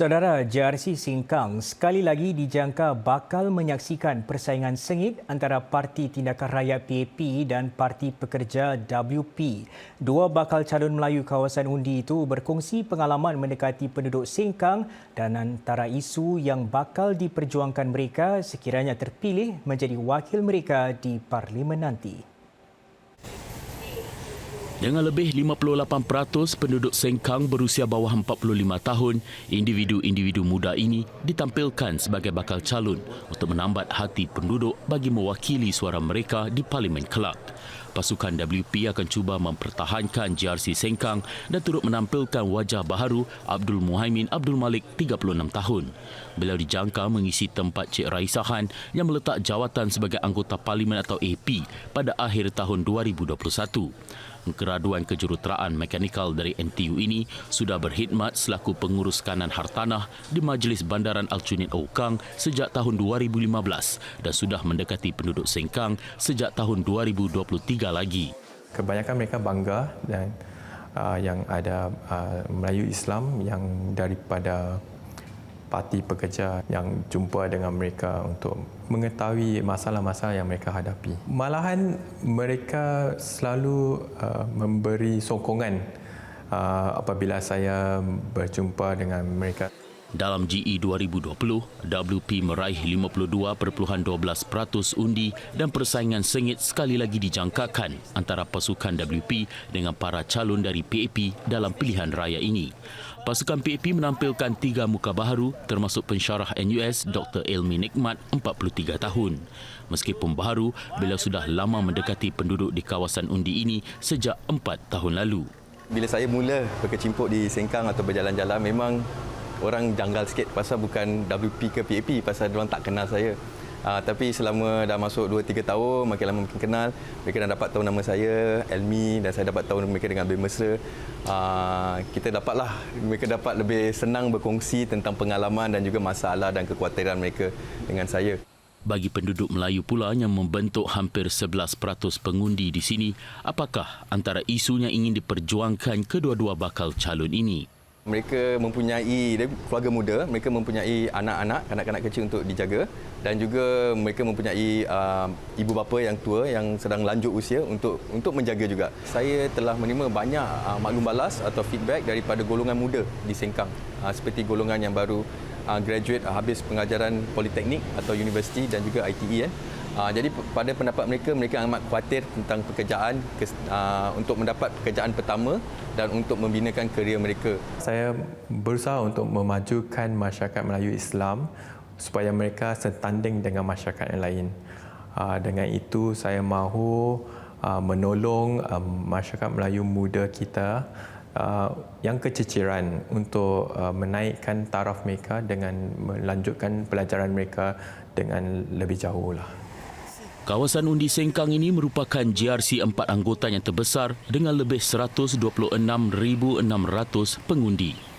Saudara JRC Sengkang sekali lagi dijangka bakal menyaksikan persaingan sengit antara Parti Tindakan Rakyat PAP dan Parti Pekerja WP. Dua bakal calon Melayu kawasan undi itu berkongsi pengalaman mendekati penduduk Sengkang dan antara isu yang bakal diperjuangkan mereka sekiranya terpilih menjadi wakil mereka di parlimen nanti. Dengan lebih 58% penduduk Sengkang berusia bawah 45 tahun, individu-individu muda ini ditampilkan sebagai bakal calon untuk menambat hati penduduk bagi mewakili suara mereka di Parlimen Kelak. Pasukan WP akan cuba mempertahankan GRC Sengkang dan turut menampilkan wajah baharu Abdul Muhaimin Abdul Malik 36 tahun. Beliau dijangka mengisi tempat Cik Raisahan yang meletak jawatan sebagai anggota parlimen atau AP pada akhir tahun 2021 graduan kejuruteraan mekanikal dari NTU ini sudah berkhidmat selaku pengurus kanan hartanah di Majlis Bandaran Alcunin Okang sejak tahun 2015 dan sudah mendekati penduduk Sengkang sejak tahun 2023 lagi. Kebanyakan mereka bangga dan uh, yang ada uh, Melayu Islam yang daripada parti pekerja yang jumpa dengan mereka untuk mengetahui masalah-masalah yang mereka hadapi. Malahan mereka selalu uh, memberi sokongan uh, apabila saya berjumpa dengan mereka. Dalam GE 2020, WP meraih 52.12% undi dan persaingan sengit sekali lagi dijangkakan antara pasukan WP dengan para calon dari PAP dalam pilihan raya ini. Pasukan PAP menampilkan tiga muka baharu termasuk pensyarah NUS Dr. Elmi Nikmat 43 tahun. Meskipun baharu, beliau sudah lama mendekati penduduk di kawasan undi ini sejak empat tahun lalu. Bila saya mula berkecimpuk di Sengkang atau berjalan-jalan memang orang janggal sikit pasal bukan WP ke PAP pasal dia orang tak kenal saya. Uh, tapi selama dah masuk 2 3 tahun makin lama makin kenal mereka dah dapat tahu nama saya Elmi dan saya dapat tahu mereka dengan lebih mesra. Uh, kita dapatlah mereka dapat lebih senang berkongsi tentang pengalaman dan juga masalah dan kekhawatiran mereka dengan saya. Bagi penduduk Melayu pula yang membentuk hampir 11% pengundi di sini apakah antara isunya ingin diperjuangkan kedua-dua bakal calon ini mereka mempunyai keluarga muda, mereka mempunyai anak-anak, kanak-kanak kecil untuk dijaga dan juga mereka mempunyai uh, ibu bapa yang tua yang sedang lanjut usia untuk untuk menjaga juga. Saya telah menerima banyak uh, maklum balas atau feedback daripada golongan muda di Sengkang uh, seperti golongan yang baru uh, graduate uh, habis pengajaran politeknik atau universiti dan juga ITE eh. Uh, jadi pada pendapat mereka, mereka amat khawatir tentang pekerjaan uh, untuk mendapat pekerjaan pertama dan untuk membinakan kerjaya mereka. Saya berusaha untuk memajukan masyarakat Melayu Islam supaya mereka setanding dengan masyarakat yang lain. Uh, dengan itu, saya mahu uh, menolong uh, masyarakat Melayu muda kita uh, yang keciciran untuk uh, menaikkan taraf mereka dengan melanjutkan pelajaran mereka dengan lebih jauh lah. Kawasan undi Sengkang ini merupakan GRC empat anggota yang terbesar dengan lebih 126,600 pengundi.